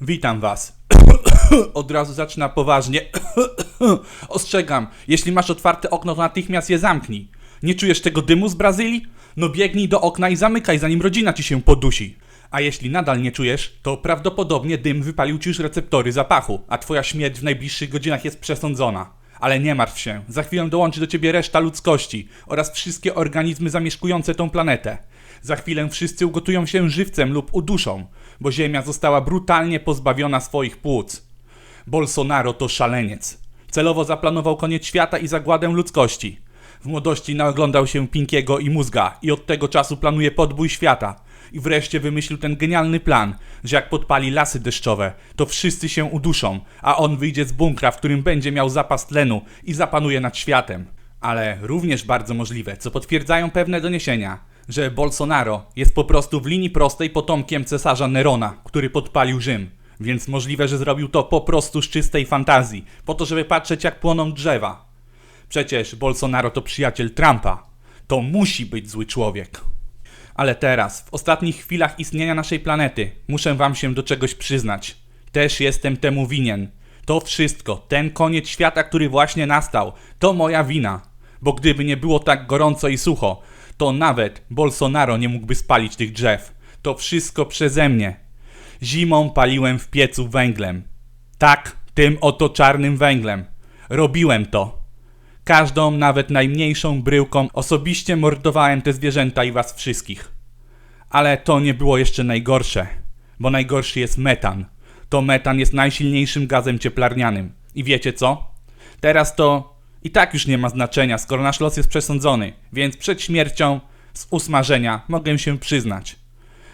Witam was. Od razu zaczyna poważnie. Ostrzegam, jeśli masz otwarte okno, to natychmiast je zamknij. Nie czujesz tego dymu z Brazylii? No biegnij do okna i zamykaj, zanim rodzina ci się podusi. A jeśli nadal nie czujesz, to prawdopodobnie dym wypalił ci już receptory zapachu, a twoja śmierć w najbliższych godzinach jest przesądzona. Ale nie martw się, za chwilę dołączy do ciebie reszta ludzkości oraz wszystkie organizmy zamieszkujące tą planetę. Za chwilę wszyscy ugotują się żywcem lub uduszą, bo Ziemia została brutalnie pozbawiona swoich płuc. Bolsonaro to szaleniec. Celowo zaplanował koniec świata i zagładę ludzkości. W młodości naoglądał się Pinkiego i Mózga i od tego czasu planuje podbój świata. I wreszcie wymyślił ten genialny plan, że jak podpali lasy deszczowe, to wszyscy się uduszą, a on wyjdzie z bunkra, w którym będzie miał zapas tlenu i zapanuje nad światem. Ale również bardzo możliwe, co potwierdzają pewne doniesienia, że Bolsonaro jest po prostu w linii prostej potomkiem cesarza Nerona, który podpalił Rzym. Więc możliwe, że zrobił to po prostu z czystej fantazji, po to, żeby patrzeć jak płoną drzewa. Przecież Bolsonaro to przyjaciel Trumpa. To musi być zły człowiek. Ale teraz, w ostatnich chwilach istnienia naszej planety, muszę wam się do czegoś przyznać. Też jestem temu winien. To wszystko, ten koniec świata, który właśnie nastał, to moja wina. Bo gdyby nie było tak gorąco i sucho, to nawet Bolsonaro nie mógłby spalić tych drzew. To wszystko przeze mnie. Zimą paliłem w piecu węglem. Tak, tym oto czarnym węglem. Robiłem to. Każdą, nawet najmniejszą bryłką osobiście mordowałem te zwierzęta i was wszystkich. Ale to nie było jeszcze najgorsze, bo najgorszy jest metan. To metan jest najsilniejszym gazem cieplarnianym. I wiecie co? Teraz to i tak już nie ma znaczenia, skoro nasz los jest przesądzony, więc przed śmiercią z usmażenia mogę się przyznać.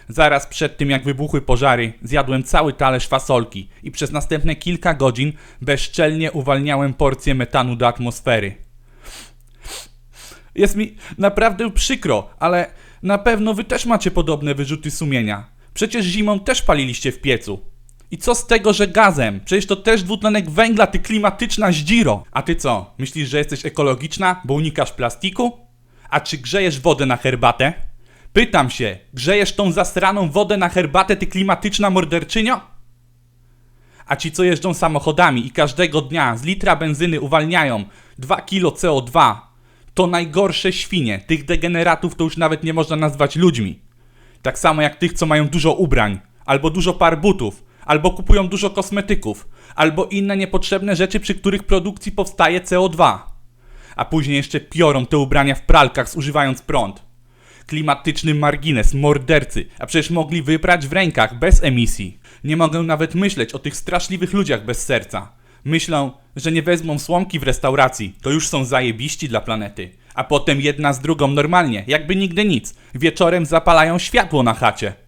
Zaraz przed tym, jak wybuchły pożary, zjadłem cały talerz fasolki i przez następne kilka godzin bezczelnie uwalniałem porcję metanu do atmosfery. Jest mi naprawdę przykro, ale na pewno wy też macie podobne wyrzuty sumienia. Przecież zimą też paliliście w piecu. I co z tego, że gazem? Przecież to też dwutlenek węgla, ty klimatyczna zdziro. A ty co? Myślisz, że jesteś ekologiczna, bo unikasz plastiku? A czy grzejesz wodę na herbatę? Pytam się, grzejesz tą zasraną wodę na herbatę, ty klimatyczna morderczynio? A ci, co jeżdżą samochodami i każdego dnia z litra benzyny uwalniają 2 kilo CO2, to najgorsze świnie. Tych degeneratów to już nawet nie można nazwać ludźmi. Tak samo jak tych, co mają dużo ubrań, albo dużo par butów, albo kupują dużo kosmetyków, albo inne niepotrzebne rzeczy, przy których produkcji powstaje CO2. A później jeszcze piorą te ubrania w pralkach, zużywając prąd. Klimatyczny margines, mordercy, a przecież mogli wybrać w rękach, bez emisji. Nie mogę nawet myśleć o tych straszliwych ludziach bez serca. Myślą, że nie wezmą słomki w restauracji, to już są zajebiści dla planety. A potem jedna z drugą normalnie, jakby nigdy nic. Wieczorem zapalają światło na chacie.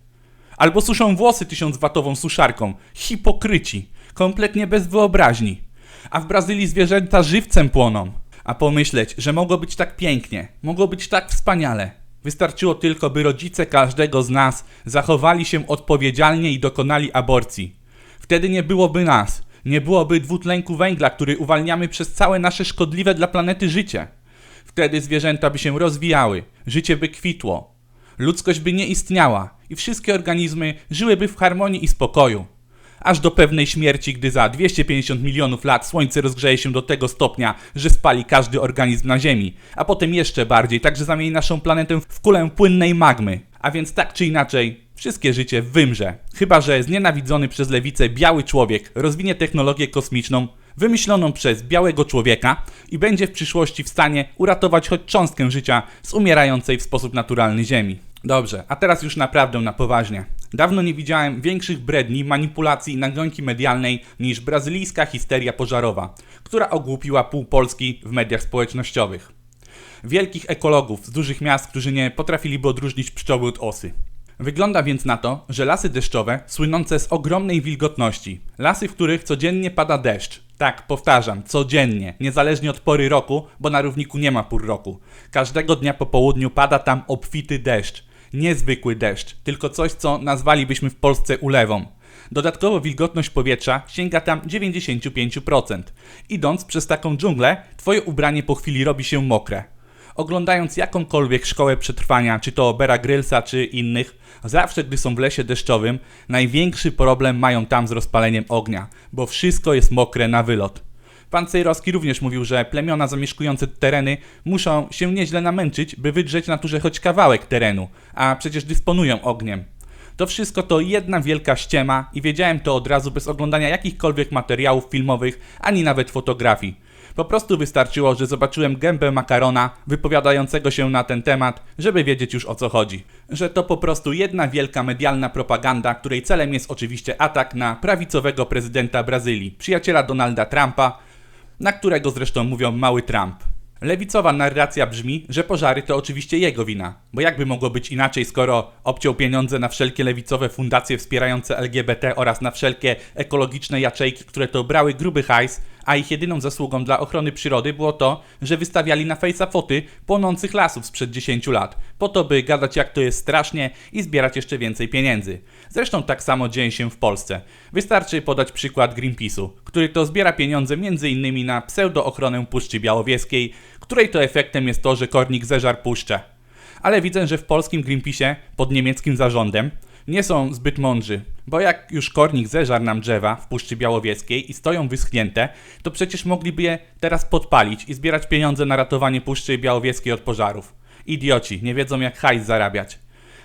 Albo suszą włosy tysiącwatową suszarką. Hipokryci. Kompletnie bez wyobraźni. A w Brazylii zwierzęta żywcem płoną. A pomyśleć, że mogło być tak pięknie, mogło być tak wspaniale. Wystarczyło tylko, by rodzice każdego z nas zachowali się odpowiedzialnie i dokonali aborcji. Wtedy nie byłoby nas, nie byłoby dwutlenku węgla, który uwalniamy przez całe nasze szkodliwe dla planety życie. Wtedy zwierzęta by się rozwijały, życie by kwitło, ludzkość by nie istniała i wszystkie organizmy żyłyby w harmonii i spokoju. Aż do pewnej śmierci, gdy za 250 milionów lat Słońce rozgrzeje się do tego stopnia, że spali każdy organizm na Ziemi, a potem jeszcze bardziej, tak że zamieni naszą planetę w kulę płynnej magmy. A więc tak czy inaczej, wszystkie życie wymrze. Chyba, że znienawidzony przez lewicę biały człowiek rozwinie technologię kosmiczną wymyśloną przez białego człowieka i będzie w przyszłości w stanie uratować choć cząstkę życia z umierającej w sposób naturalny Ziemi. Dobrze, a teraz już naprawdę na poważnie. Dawno nie widziałem większych bredni, manipulacji i nagonki medialnej niż brazylijska histeria pożarowa, która ogłupiła pół Polski w mediach społecznościowych. Wielkich ekologów z dużych miast, którzy nie potrafiliby odróżnić pszczoły od osy. Wygląda więc na to, że lasy deszczowe, słynące z ogromnej wilgotności, lasy, w których codziennie pada deszcz, tak, powtarzam, codziennie, niezależnie od pory roku, bo na równiku nie ma pór roku. Każdego dnia po południu pada tam obfity deszcz. Niezwykły deszcz, tylko coś, co nazwalibyśmy w Polsce ulewą. Dodatkowo wilgotność powietrza sięga tam 95%. Idąc przez taką dżunglę, twoje ubranie po chwili robi się mokre. Oglądając jakąkolwiek szkołę przetrwania, czy to Bera Grylsa, czy innych, zawsze gdy są w lesie deszczowym, największy problem mają tam z rozpaleniem ognia, bo wszystko jest mokre na wylot. Pan Cejrowski również mówił, że plemiona zamieszkujące te tereny muszą się nieźle namęczyć, by wydrzeć naturze choć kawałek terenu, a przecież dysponują ogniem. To wszystko to jedna wielka ściema i wiedziałem to od razu bez oglądania jakichkolwiek materiałów filmowych, ani nawet fotografii. Po prostu wystarczyło, że zobaczyłem gębę makarona wypowiadającego się na ten temat, żeby wiedzieć już o co chodzi. Że to po prostu jedna wielka medialna propaganda, której celem jest oczywiście atak na prawicowego prezydenta Brazylii, przyjaciela Donalda Trumpa, na którego zresztą mówią mały Trump. Lewicowa narracja brzmi, że pożary to oczywiście jego wina, bo jakby mogło być inaczej, skoro obciął pieniądze na wszelkie lewicowe fundacje wspierające LGBT oraz na wszelkie ekologiczne jaczejki, które to brały gruby hajs, a ich jedyną zasługą dla ochrony przyrody było to, że wystawiali na fejsa foty płonących lasów sprzed 10 lat, po to by gadać jak to jest strasznie i zbierać jeszcze więcej pieniędzy. Zresztą tak samo dzieje się w Polsce. Wystarczy podać przykład Greenpeace'u, który to zbiera pieniądze m.in. na pseudo-ochronę Puszczy Białowieskiej, której to efektem jest to, że kornik zeżar puszczę. Ale widzę, że w polskim Greenpeace'ie pod niemieckim zarządem nie są zbyt mądrzy, bo jak już kornik zeżar nam drzewa w Puszczy Białowieskiej i stoją wyschnięte, to przecież mogliby je teraz podpalić i zbierać pieniądze na ratowanie Puszczy Białowieskiej od pożarów. Idioci, nie wiedzą jak hajs zarabiać.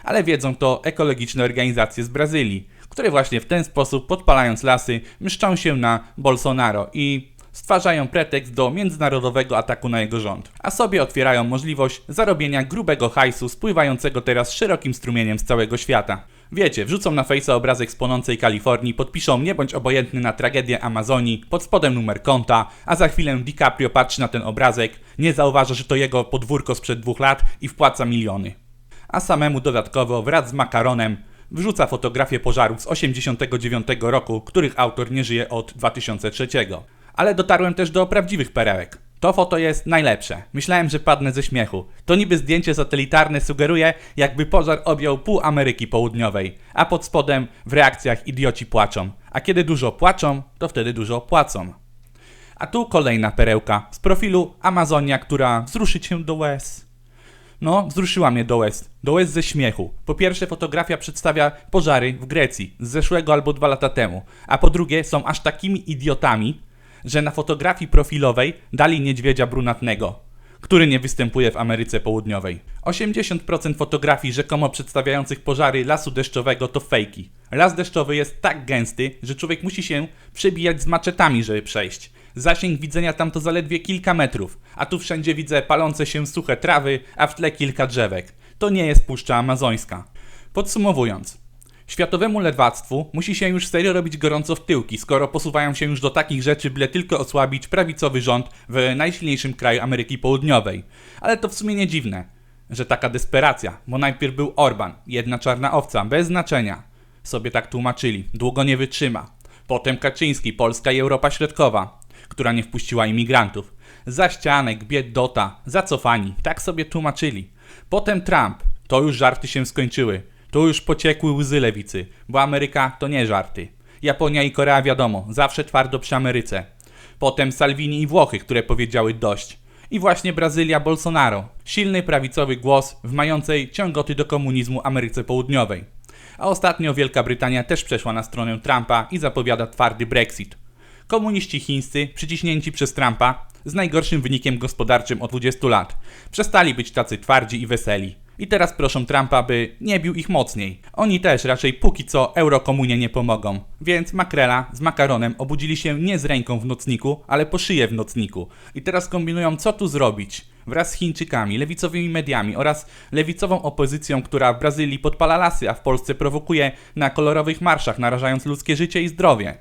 Ale wiedzą to ekologiczne organizacje z Brazylii, które właśnie w ten sposób, podpalając lasy, mszczą się na Bolsonaro i stwarzają pretekst do międzynarodowego ataku na jego rząd, a sobie otwierają możliwość zarobienia grubego hajsu spływającego teraz szerokim strumieniem z całego świata. Wiecie, wrzucą na fejsa obrazek z płonącej Kalifornii, podpiszą nie bądź obojętny na tragedię Amazonii, pod spodem numer konta, a za chwilę DiCaprio patrzy na ten obrazek, nie zauważa, że to jego podwórko sprzed dwóch lat i wpłaca miliony. A samemu dodatkowo wraz z makaronem wrzuca fotografię pożarów z 89 roku, których autor nie żyje od 2003. Ale dotarłem też do prawdziwych perełek. To foto jest najlepsze. Myślałem, że padnę ze śmiechu. To niby zdjęcie satelitarne sugeruje, jakby pożar objął pół Ameryki Południowej, a pod spodem w reakcjach idioci płaczą. A kiedy dużo płaczą, to wtedy dużo płacą. A tu kolejna perełka z profilu Amazonia, która wzruszy cię do łez. No, wzruszyła mnie do łez. Do łez ze śmiechu. Po pierwsze, fotografia przedstawia pożary w Grecji z zeszłego albo dwa lata temu. A po drugie, są aż takimi idiotami, że na fotografii profilowej dali niedźwiedzia brunatnego, który nie występuje w Ameryce Południowej. 80% fotografii rzekomo przedstawiających pożary lasu deszczowego to fejki. Las deszczowy jest tak gęsty, że człowiek musi się przebijać z maczetami, żeby przejść. Zasięg widzenia tam to zaledwie kilka metrów, a tu wszędzie widzę palące się suche trawy, a w tle kilka drzewek. To nie jest Puszcza Amazońska. Podsumowując, Światowemu lewactwu musi się już serio robić gorąco w tyłki, skoro posuwają się już do takich rzeczy, byle tylko osłabić prawicowy rząd w najsilniejszym kraju Ameryki Południowej. Ale to w sumie nie dziwne, że taka desperacja, bo najpierw był Orban, jedna czarna owca, bez znaczenia. Sobie tak tłumaczyli, długo nie wytrzyma. Potem Kaczyński, Polska i Europa Środkowa, która nie wpuściła imigrantów. Zaścianek, biedota, zacofani, tak sobie tłumaczyli. Potem Trump, to już żarty się skończyły. Tu już pociekły łzy lewicy, bo Ameryka to nie żarty. Japonia i Korea wiadomo, zawsze twardo przy Ameryce. Potem Salvini i Włochy, które powiedziały dość. I właśnie Brazylia Bolsonaro, silny prawicowy głos w mającej ciągoty do komunizmu Ameryce Południowej. A ostatnio Wielka Brytania też przeszła na stronę Trumpa i zapowiada twardy Brexit. Komuniści chińscy, przyciśnięci przez Trumpa, z najgorszym wynikiem gospodarczym od 20 lat, przestali być tacy twardzi i weseli. I teraz proszą Trumpa, by nie bił ich mocniej. Oni też raczej póki co eurokomunie nie pomogą. Więc makrela z makaronem obudzili się nie z ręką w nocniku, ale po szyję w nocniku. I teraz kombinują co tu zrobić. Wraz z Chińczykami, lewicowymi mediami oraz lewicową opozycją, która w Brazylii podpala lasy, a w Polsce prowokuje na kolorowych marszach, narażając ludzkie życie i zdrowie.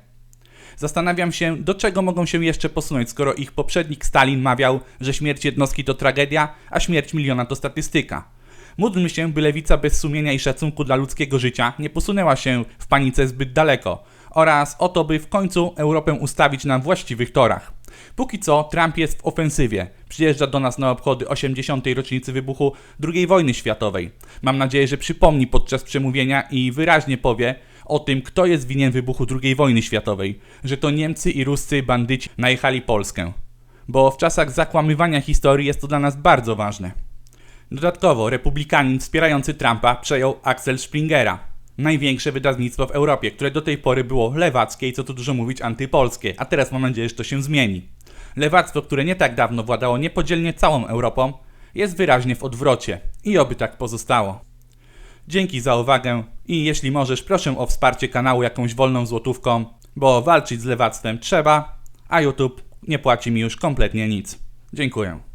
Zastanawiam się, do czego mogą się jeszcze posunąć, skoro ich poprzednik Stalin mawiał, że śmierć jednostki to tragedia, a śmierć miliona to statystyka. Módlmy się, by lewica bez sumienia i szacunku dla ludzkiego życia nie posunęła się w panice zbyt daleko oraz o to, by w końcu Europę ustawić na właściwych torach. Póki co Trump jest w ofensywie. Przyjeżdża do nas na obchody 80. rocznicy wybuchu II wojny światowej. Mam nadzieję, że przypomni podczas przemówienia i wyraźnie powie o tym, kto jest winien wybuchu II wojny światowej, że to Niemcy i Ruscy bandyci najechali Polskę. Bo w czasach zakłamywania historii jest to dla nas bardzo ważne. Dodatkowo republikanin wspierający Trumpa przejął Axel Springera, największe wydawnictwo w Europie, które do tej pory było lewackie i co tu dużo mówić antypolskie, a teraz mam nadzieję, że to się zmieni. Lewactwo, które nie tak dawno władało niepodzielnie całą Europą, jest wyraźnie w odwrocie i oby tak pozostało. Dzięki za uwagę i jeśli możesz, proszę o wsparcie kanału jakąś wolną złotówką, bo walczyć z lewactwem trzeba, a YouTube nie płaci mi już kompletnie nic. Dziękuję.